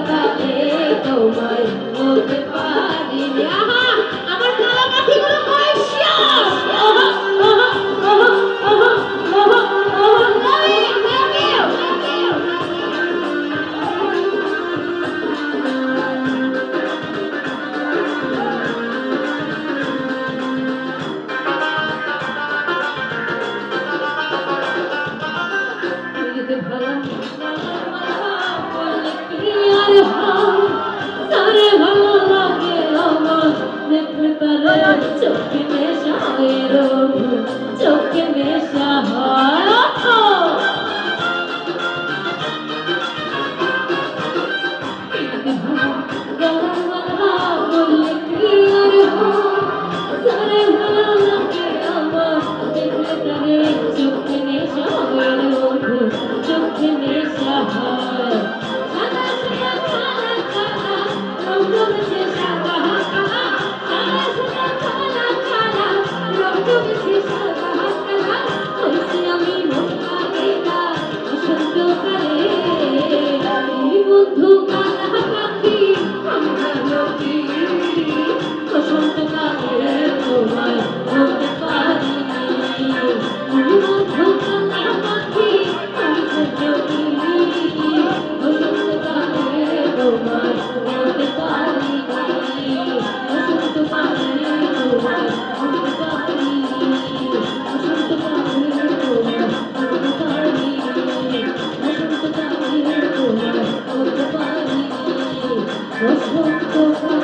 বসন্ত তোমায় বলতে পারিনি আমার কালা পাখিগুলো কয়সা Thank you. 我需要你。